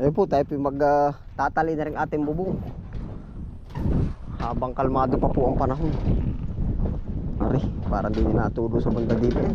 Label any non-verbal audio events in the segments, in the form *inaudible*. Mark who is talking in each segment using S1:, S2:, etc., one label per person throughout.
S1: Ayun po, tayo po mag ah, tatali na rin ating bubong. Habang kalmado pa po ang panahon. Ari, parang di natulo sa banda dito eh.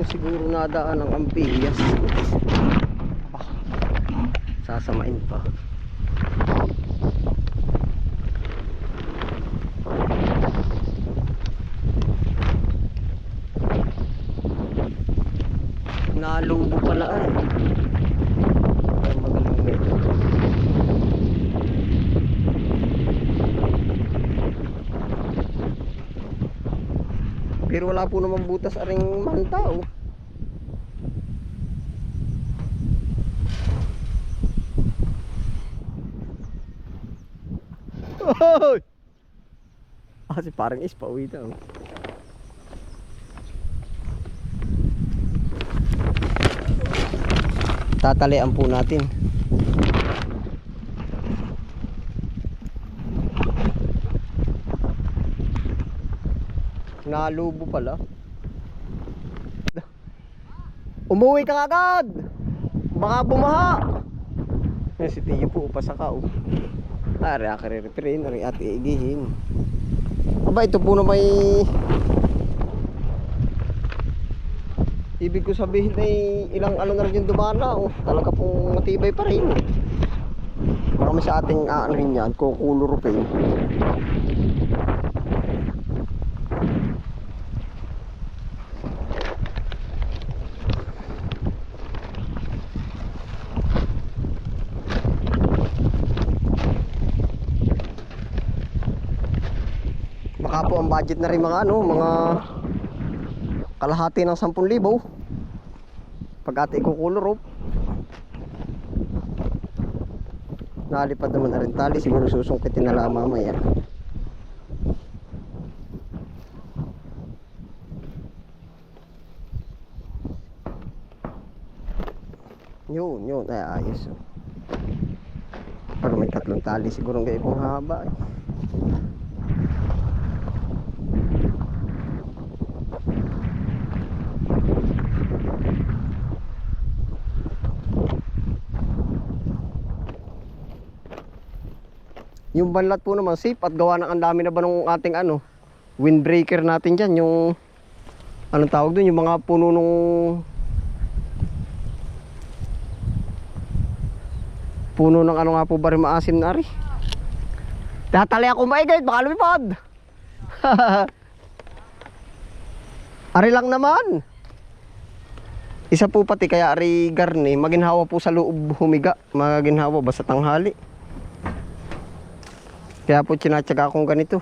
S1: Doon siguro nadaan ng amphibious. Aba, sasamain pa. Nalubo pala ay. Ay, magaling nito. Pero wala po naman butas aring manta oh. Hoy! Ah, si parang is pauwi daw. Tatalian po natin. Nalubo pala. Umuwi ka agad! Baka bumaha! Yan si Tiyo po upasa ka oh. Ari, akare-referin, ari at iigihin. Aba, ito po na may... Ibig ko sabihin ay ilang ano na rin yung dumana oh. Talaga pong matibay pa rin. Baka may sa ating ah, ano rin yan, kukulurupin. Baka po ang budget na rin mga ano, mga kalahati ng 10,000. Pag ate ikukulor oh. Nalipad naman na rin tali, siguro susungkitin na lang mamaya. Yun, yun, ay ayos. oh. Pero may tatlong tali siguro ang kung haba eh. Yung banlat po naman safe at gawa ng ang dami na ba nung ating ano windbreaker natin dyan yung anong tawag dun yung mga puno nung puno ng ano nga po ba rin maasim na ari? Tatali ako maigay baka lumipad! *laughs* Ari lang naman! Isa po pati kaya ari garni maginhawa po sa loob humiga maginhawa basta tanghali kaya po tinatsaga akong ganito.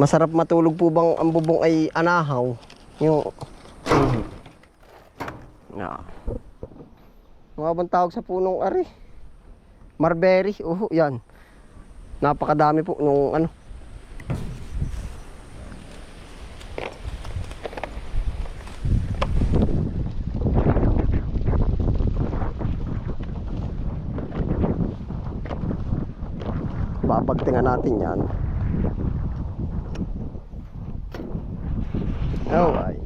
S1: Masarap matulog po bang ang bubong ay anahaw? Yung... Na. Mga bang tawag sa punong ari? Marberry. Oh, yan. Napakadami po nung ano. Babagtingan natin yan. Oh, ay.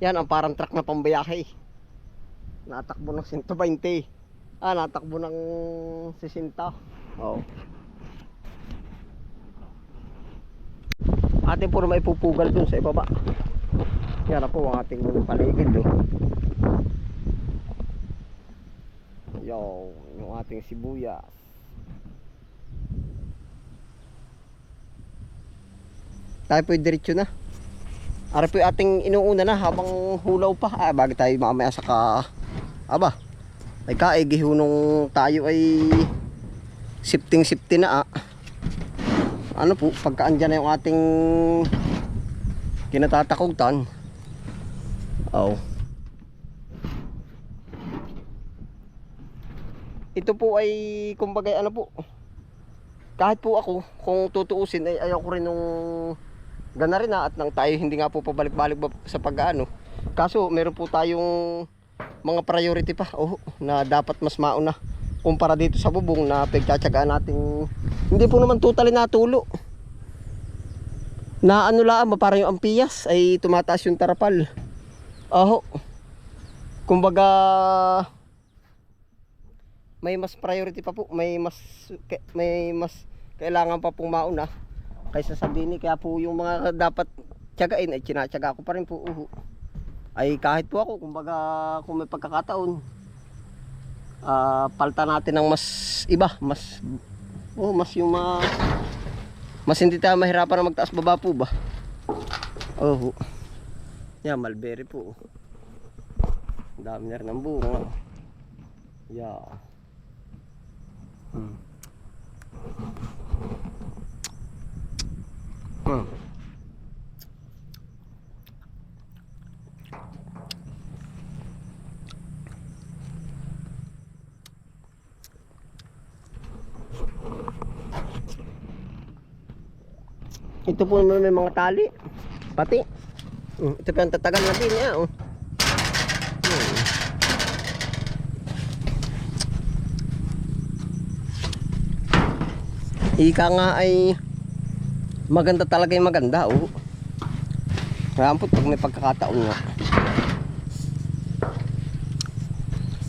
S1: Yan ang parang truck na pambayahe. Natakbo ng 120. Ah, natakbo ng 60. Oh. Atin puro may pupugal dun sa ibaba. Yan na po ang ating paligid. Oh. Yo, yung ating sibuyas. Tayo po diretso na. Ara po ating inuuna na habang hulaw pa. Ah, bago tayo mamaya sa ka... Aba, Ay kaig, nung tayo ay sifting-sifting na ah. Ano po, pagka andyan na yung ating kinatatakutan. Oh. Ito po ay kumbaga ano po. Kahit po ako kung tutuusin ay ayaw ko rin nung gana rin na at nang tayo hindi nga po pabalik-balik ba sa pag-ano. Kaso meron po tayong mga priority pa. Oh, na dapat mas mauna kumpara dito sa bubong na pagtsatsagaan nating hindi po naman totally natulo. Na ano lang para yung ampiyas ay tumataas yung tarapal. Aho kumbaga may mas priority pa po may mas may mas kailangan pa pong mauna kaysa sa dini kaya po yung mga dapat tiyagain ay tinatsaga ko pa rin po uho ay kahit po ako kumbaga kung may pagkakataon ah palta natin ng mas iba mas oh mas yung ma mas hindi tayo mahirapan na magtaas baba po ba? Oh yan mulberry po. Dami na rin ng bunga. Yeah. Hmm. Ito po naman may mga tali. Pati. Mm, Ito pa ang tatagal natin niya. Oh. Hmm. Ika nga ay maganda talaga yung maganda. Oh. Po pag may pagkakataon nga.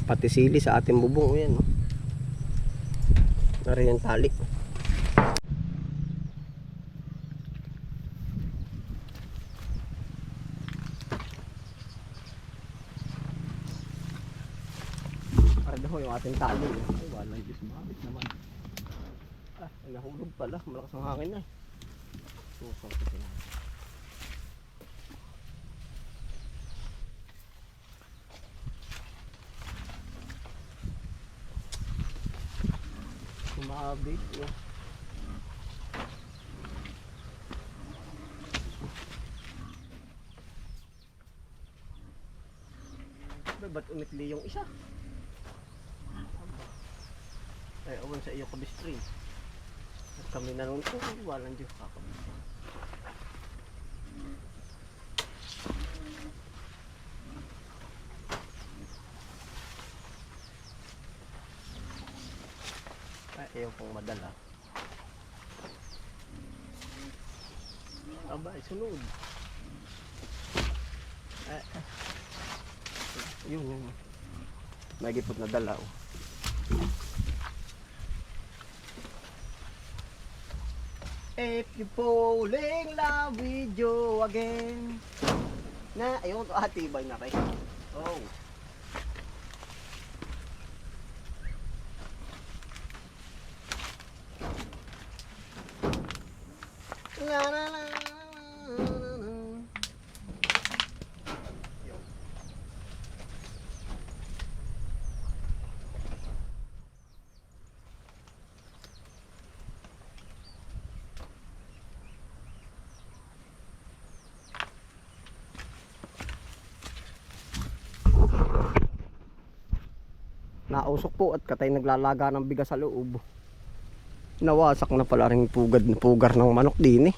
S1: Pati sili sa ating bubong. Oh, yan. Oh. Nari yung tali. Para ho yung ating tali. Ay, wala yung dismabit naman. Ah, ay, nahulog pala. Malakas ang hangin na. eh. Suso, kasi na. Sumabit. Oh. Ba, ba't umitli yung isa? Ay, awan sa iyo kabistrin. At kami na noon po, walang Diyos kakabit. Ay, ayaw pong madala. Aba, sunod. Ay, ay. Yung, yung. May gipot na dala, oh. If you falling love with you again. Na, ayun to atibay na kay Oh Nausok po at katay naglalaga ng bigas sa loob. Nawasak na pala rin pugad pugar ng manok din eh.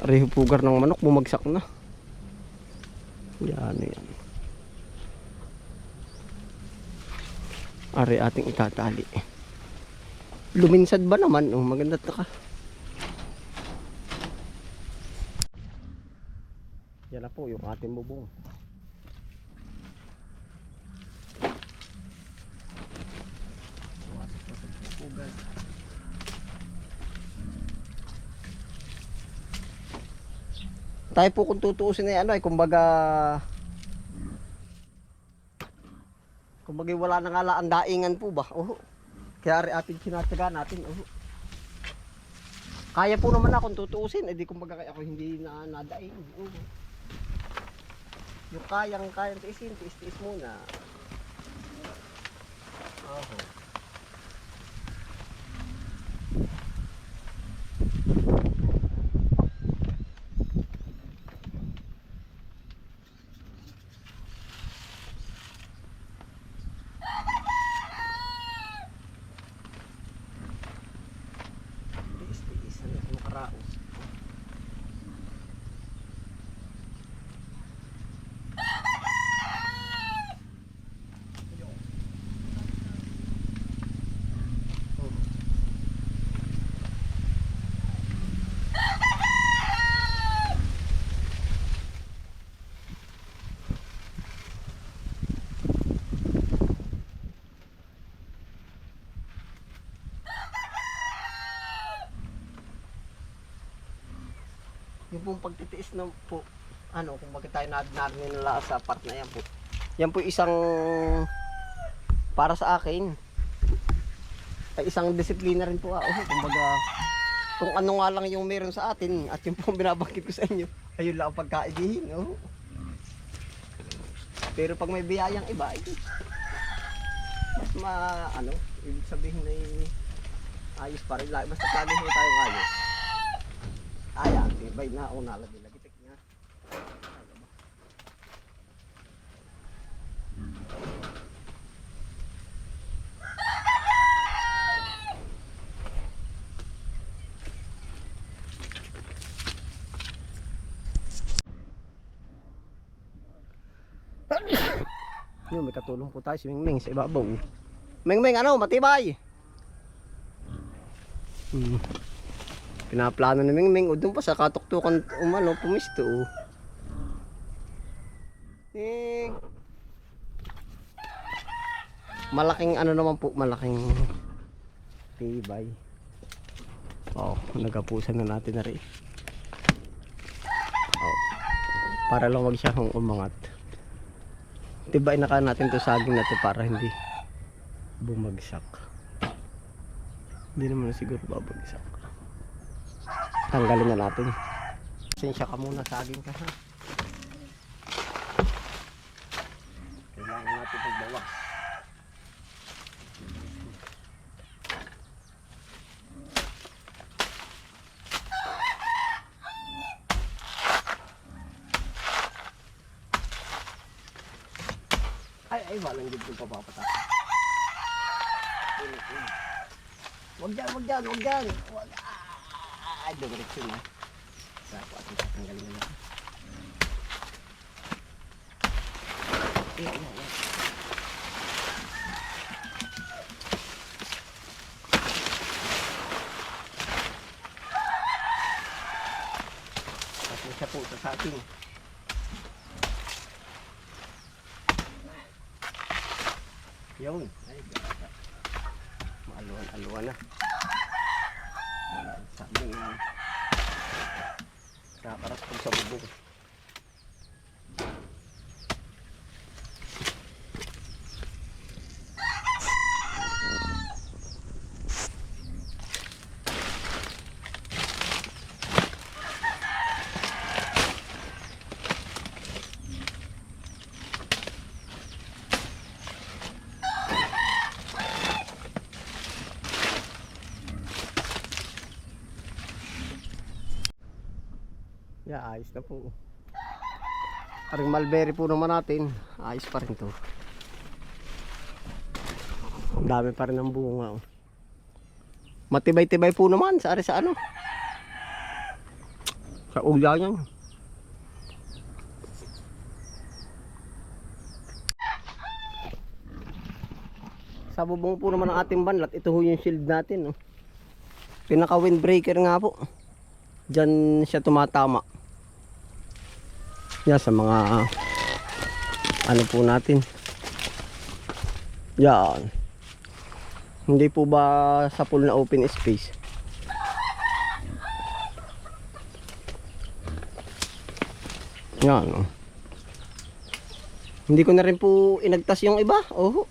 S1: Ariho pugar ng manok bumagsak na. Yan yan. Ari ating itatali. Luminsad ba naman? Oh, maganda ka. Yan na po yung ating bubong. Tayo po kung tutuusin ay ano ay kumbaga kumbaga wala na nga laan daingan po ba? Oo. Kaya rin ating sinatsaga natin. Oo. Kaya po naman na kung tutuusin, edi kumbaga kaya ako hindi na nadaing. Oo. Yung kayang kayang tiisin, tiis-tiis muna. Oho. Tiis-tiis. Ano yung makaraos? Yung pong pagtitiis ng po, ano, kung bakit tayo narinig nila sa part na yan po. Yan po isang, para sa akin, ay isang disiplina rin po. Ah. Oh, kumbaga, kung ano nga lang yung meron sa atin at yung pong binabangkit ko sa inyo, ayun lang ang pagkaidihin. Oh. Pero pag may biyayang iba, ay, mas ma, ano, ibig sabihin ay ayos pa rin. Basta lagi mo tayong ayos. Ayan, tibay na ako nalagay lagitik niya. Yun, may katulong po tayo si Mingming sa ibabaw. Mingming, ano, matibay! Hmm. Pinaplano ni Mingming o doon pa sa katuktukan umano pumisto. oh. Eh, malaking ano naman po, malaking tibay. Oh, nagapusan na natin na rin. Oh. Para lang wag siya hong umangat. Tibay na ka natin to saging na to para hindi bumagsak. Hindi naman siguro babagsak. Tanggalin na natin. Pasensya ka muna saging ka ha. Kailangan natin pagbawas. Ay, ay, walang gid kong papapata. Wag dyan, wag dyan, wag dyan. Ah, direksyon na. Sa ako ating tatanggalin na. Ayan, ayan, siya po sa ating. Yun. Maaluan-aluan na. Sabi nga. Kakarat po sa bubong. Yeah, ayos na po. Aring mulberry po naman natin. Ayos pa rin to. Ang dami pa rin ng bunga. oh. Matibay-tibay po naman sa ari sa ano. Sa ugya niyan. Sa bubong po naman ng ating banlat, ito ho yung shield natin. Oh. Pinaka windbreaker nga po. Diyan siya tumatama. Yan sa mga ano po natin. Yan. Hindi po ba sa pool na open space? Yan. oh. Hindi ko na rin po inagtas yung iba. Oh.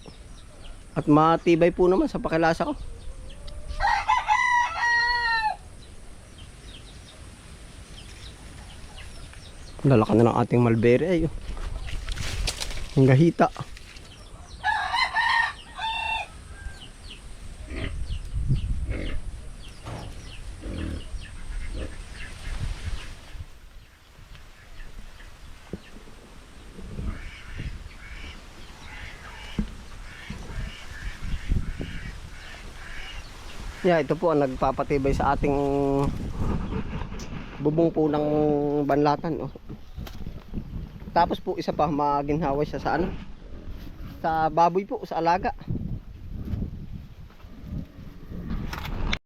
S1: At matibay po naman sa pakilasa ko. Lalakan na ng ating malberry. Ay, eh. ang gahita. Yeah, ito po ang nagpapatibay sa ating bubong po ng banlatan. Oh. Tapos po isa pa, maginhawa siya sa ano? Sa baboy po, sa alaga.